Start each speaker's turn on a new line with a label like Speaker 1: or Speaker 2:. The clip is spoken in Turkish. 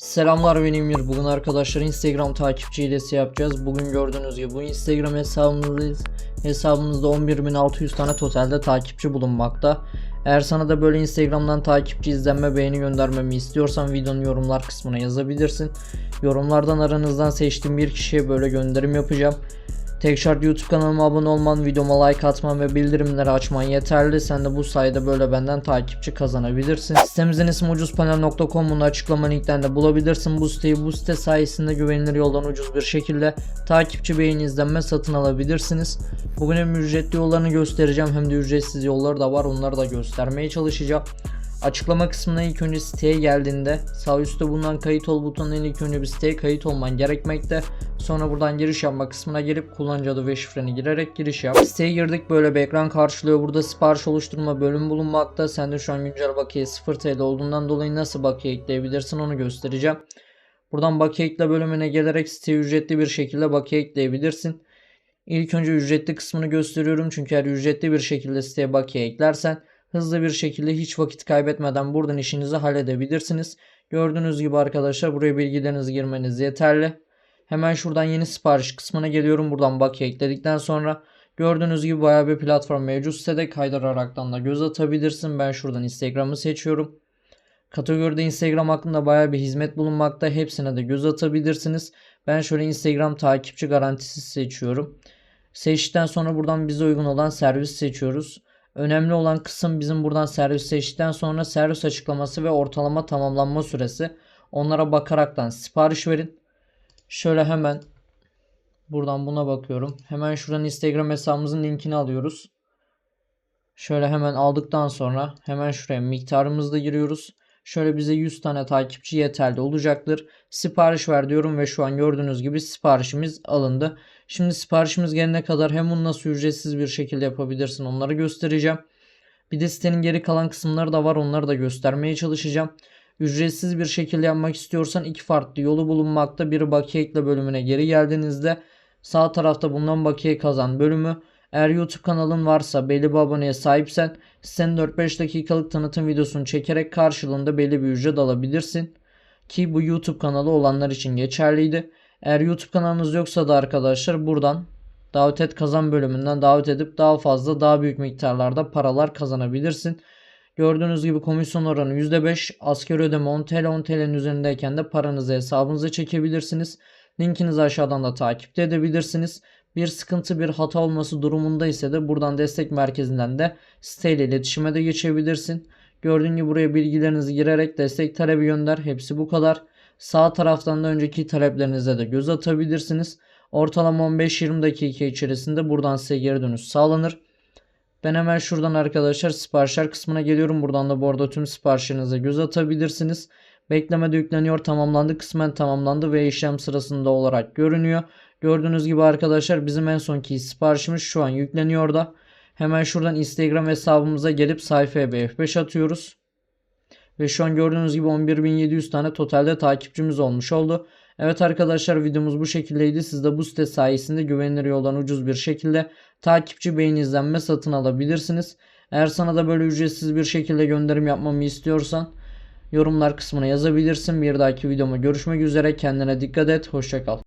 Speaker 1: Selamlar benim Emir. Bugün arkadaşlar Instagram takipçi hilesi yapacağız. Bugün gördüğünüz gibi bu Instagram hesabımızdayız. Hesabımızda 11.600 tane totalde takipçi bulunmakta. Eğer sana da böyle Instagram'dan takipçi izlenme beğeni göndermemi istiyorsan videonun yorumlar kısmına yazabilirsin. Yorumlardan aranızdan seçtiğim bir kişiye böyle gönderim yapacağım. Tek YouTube kanalıma abone olman, videoma like atman ve bildirimleri açman yeterli. Sen de bu sayede böyle benden takipçi kazanabilirsin. Sitemizin ismi ucuzpanel.com bunu açıklama linkten de bulabilirsin. Bu siteyi bu site sayesinde güvenilir yoldan ucuz bir şekilde takipçi beğeni izlenme satın alabilirsiniz. Bugün hem ücretli yollarını göstereceğim hem de ücretsiz yolları da var. Onları da göstermeye çalışacağım. Açıklama kısmına ilk önce siteye geldiğinde sağ üstte bulunan kayıt ol butonuna ilk önce bir siteye kayıt olman gerekmekte. Sonra buradan giriş yapma kısmına gelip kullanıcı adı ve şifreni girerek giriş yap. Siteye girdik böyle bir ekran karşılıyor. Burada sipariş oluşturma bölümü bulunmakta. Sen de şu an güncel bakiye 0 TL olduğundan dolayı nasıl bakiye ekleyebilirsin onu göstereceğim. Buradan bakiye ekle bölümüne gelerek siteye ücretli bir şekilde bakiye ekleyebilirsin. İlk önce ücretli kısmını gösteriyorum çünkü eğer ücretli bir şekilde siteye bakiye eklersen hızlı bir şekilde hiç vakit kaybetmeden buradan işinizi halledebilirsiniz. Gördüğünüz gibi arkadaşlar buraya bilgilerinizi girmeniz yeterli. Hemen şuradan yeni sipariş kısmına geliyorum. Buradan bakiye ekledikten sonra gördüğünüz gibi bayağı bir platform mevcut sitede kaydıraraktan da göz atabilirsin. Ben şuradan Instagram'ı seçiyorum. Kategoride Instagram hakkında bayağı bir hizmet bulunmakta. Hepsine de göz atabilirsiniz. Ben şöyle Instagram takipçi garantisi seçiyorum. Seçtikten sonra buradan bize uygun olan servis seçiyoruz. Önemli olan kısım bizim buradan servis seçtikten sonra servis açıklaması ve ortalama tamamlanma süresi. Onlara bakaraktan sipariş verin. Şöyle hemen buradan buna bakıyorum. Hemen şuradan Instagram hesabımızın linkini alıyoruz. Şöyle hemen aldıktan sonra hemen şuraya miktarımızı da giriyoruz. Şöyle bize 100 tane takipçi yeterli olacaktır. Sipariş ver diyorum ve şu an gördüğünüz gibi siparişimiz alındı. Şimdi siparişimiz gelene kadar hem bunu nasıl ücretsiz bir şekilde yapabilirsin onları göstereceğim. Bir de sitenin geri kalan kısımları da var onları da göstermeye çalışacağım. Ücretsiz bir şekilde yapmak istiyorsan iki farklı yolu bulunmakta. Biri bakiye ekle bölümüne geri geldiğinizde sağ tarafta bulunan bakiye kazan bölümü. Eğer YouTube kanalın varsa belli bir aboneye sahipsen sitenin 4-5 dakikalık tanıtım videosunu çekerek karşılığında belli bir ücret alabilirsin. Ki bu YouTube kanalı olanlar için geçerliydi. Eğer YouTube kanalınız yoksa da arkadaşlar buradan davet et kazan bölümünden davet edip daha fazla daha büyük miktarlarda paralar kazanabilirsin. Gördüğünüz gibi komisyon oranı %5. Asgari ödeme 10 TL 10 TL'nin üzerindeyken de paranızı hesabınıza çekebilirsiniz. Linkinizi aşağıdan da takipte edebilirsiniz. Bir sıkıntı bir hata olması durumunda ise de buradan destek merkezinden de siteyle iletişime de geçebilirsin. Gördüğün gibi buraya bilgilerinizi girerek destek talebi gönder. Hepsi bu kadar. Sağ taraftan da önceki taleplerinize de göz atabilirsiniz. Ortalama 15-20 dakika içerisinde buradan size geri dönüş sağlanır. Ben hemen şuradan arkadaşlar siparişler kısmına geliyorum. Buradan da bu arada tüm siparişlerinize göz atabilirsiniz. Beklemede yükleniyor tamamlandı kısmen tamamlandı ve işlem sırasında olarak görünüyor. Gördüğünüz gibi arkadaşlar bizim en sonki siparişimiz şu an yükleniyor da. Hemen şuradan Instagram hesabımıza gelip sayfaya bir F5 atıyoruz. Ve şu an gördüğünüz gibi 11.700 tane totalde takipçimiz olmuş oldu. Evet arkadaşlar videomuz bu şekildeydi. Siz de bu site sayesinde güvenilir yoldan ucuz bir şekilde takipçi beğeni izlenme satın alabilirsiniz. Eğer sana da böyle ücretsiz bir şekilde gönderim yapmamı istiyorsan yorumlar kısmına yazabilirsin. Bir dahaki videoma görüşmek üzere. Kendine dikkat et. Hoşçakal.